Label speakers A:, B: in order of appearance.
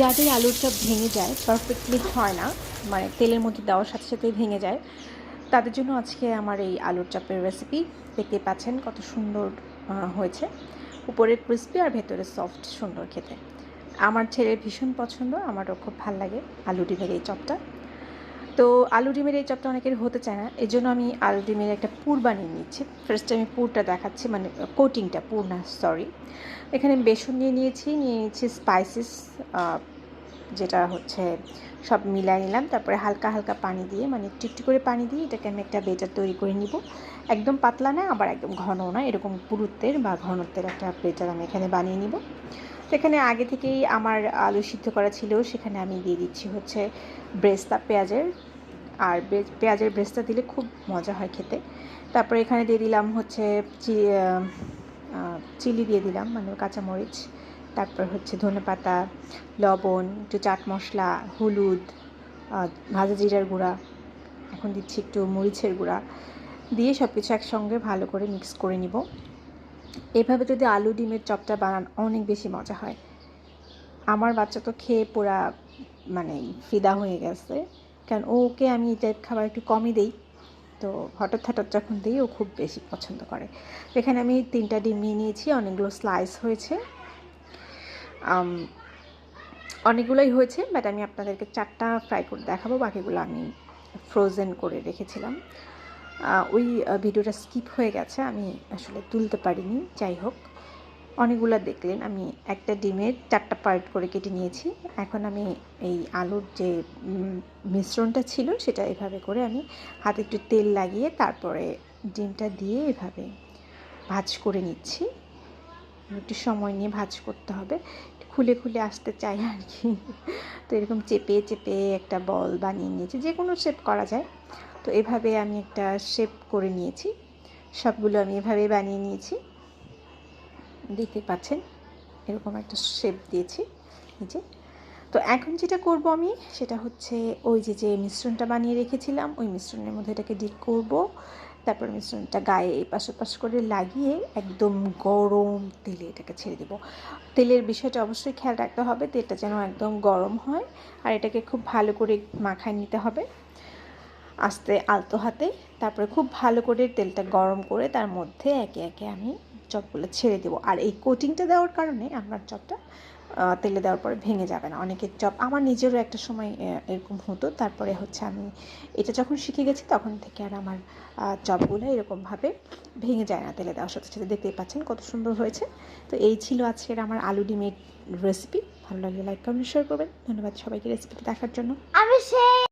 A: যাদের আলুর চপ ভেঙে যায় পারফেক্টলি হয় না মানে তেলের মধ্যে দেওয়ার সাথে সাথেই ভেঙে যায়, তাদের জন্য আজকে আমার এই আলুর চপের রেসিপি দেখতে পাচ্ছেন কত সুন্দর হয়েছে। উপরে ক্রিস্পি আর ভেতরে সফট সুন্দর খেতে। আমার ছেলের ভীষণ পছন্দ, আমারও খুব ভালো লাগে আলু ডিমের এই চপটা। তো আলু ডিমের এই চপটা অনেকের হতে চায় না এই জন্য আমি আলু ডিমের একটা পুর বানিয়ে নিচ্ছি। ফার্স্টে আমি পুরটা দেখাচ্ছি মানে কোটিংটা পুর না সরি এখানে বেসন নিয়ে নিয়েছি নিয়ে নিয়েছি স্পাইসেস যেটা হচ্ছে সব মিলাই নিলাম। তারপরে হালকা হালকা পানি দিয়ে মানে একটু করে পানি দিয়ে এটাকে আমি একটা বেটার তৈরি করে নিব। একদম পাতলা না, আবার একদম ঘন না, এরকম পুরুত্বের বা ঘনত্বের একটা বেটার আমি এখানে বানিয়ে নিব। তো এখানে আগে থেকেই আমার আলু সিদ্ধ করা ছিল, সেখানে আমি দিয়ে দিচ্ছি হচ্ছে ব্রেস্তা পেঁয়াজের। আর পেঁয়াজের ব্রেস্তা দিলে খুব মজা হয় খেতে। তারপরে এখানে দিয়ে দিলাম হচ্ছে চিলি দিয়ে দিলাম মানে কাঁচামরিচ। তারপর হচ্ছে ধনেপাতা লবণ, একটু চাট মশলা, হলুদ ভাজা জিরার গুঁড়া, এখন দিচ্ছি একটু মরিচের গুঁড়া, দিয়ে সব কিছু একসঙ্গে ভালো করে মিক্স করে নিব। এভাবে যদি আলু ডিমের চপটা বানান, অনেক বেশি মজা হয়। আমার বাচ্চা তো খেয়ে পুরা মানে ফিদা হয়ে গেছে। কারণ ওকে আমি এই টাইপ খাবার একটু কমই দিই। তো হঠাৎ হঠাৎ যখন দিই, ও খুব বেশি পছন্দ করে। এখানে আমি তিনটা ডিম নিয়ে নিয়েছি, অনেকগুলো স্লাইস হয়েছে। অনেকগুলোই হয়েছে বাট আমি আপনাদেরকে চারটা ফ্রাই করে দেখাবো, বাকিগুলো আমি ফ্রোজেন করে রেখেছিলাম। ওই ভিডিওটা স্কিপ হয়ে গেছে, আমি আসলে তুলতে পারিনি, যাই হোক। অনেকগুলো দেখলেন, আমি একটা ডিমের চারটা পার্ট করে কেটে নিয়েছি। এখন আমি এই আলুর যে মিশ্রণটা ছিল, সেটা এভাবে করে আমি হাতে একটু তেল লাগিয়ে তারপরে ডিমটা দিয়ে এভাবে ভাজ করে নিচ্ছি। একটু সময় নিয়ে ভাজ করতে হবে। খুলে খুলে আসতে চাই আর কি। তো এরকম চেপে চেপে একটা বল বানিয়ে নিয়েছি, যে কোনো শেপ করা যায়। তো এভাবে আমি একটা শেপ করে নিয়েছি। সবগুলো আমি এভাবে বানিয়ে নিয়েছি। দেখতে পাচ্ছেন, এরকম একটা শেপ দিয়েছি নিচে। তো এখন যেটা করব আমি, সেটা হচ্ছে ওই যে যে মিশ্রণটা বানিয়ে রেখেছিলাম, ওই মিশ্রণের মধ্যে এটাকে ডিপ করব। তারপর মিশ্রণটা গায়ে এপাশ ওপাশ করে লাগিয়ে একদম গরম তেলে এটাকে ছেড়ে দেব। তেলের বিষয়টা অবশ্যই খেয়াল রাখতে হবে তেলটা যেন একদম গরম হয় আর এটাকে খুব ভালো করে মাখায় নিতে হবে। আস্তে আলতো হাতে, তারপরে খুব ভালো করে তেলটা গরম করে তার মধ্যে একে একে আমি চপগুলো ছেড়ে দেবো। আর এই কোটিংটা দেওয়ার কারণে আপনার চপটা তেলে দেওয়ার পরে ভেঙে যাবে না। অনেকের চপ, আমার নিজেরও একটা সময় এরকম হতো। তারপরে হচ্ছে আমি এটা যখন শিখে গেছি তখন থেকে আর আমার চপগুলো এরকমভাবে ভেঙে যায় না তেলে দেওয়ার সাথে সাথে। দেখতেই পাচ্ছেন কত সুন্দর হয়েছে। তো এই ছিল আজকের আমার আলু ডিমের রেসিপি ভালো লাগলে লাইক কমেন্ট শেয়ার করবেন। ধন্যবাদ সবাইকে রেসিপিটা দেখার জন্য।
B: আমি সেই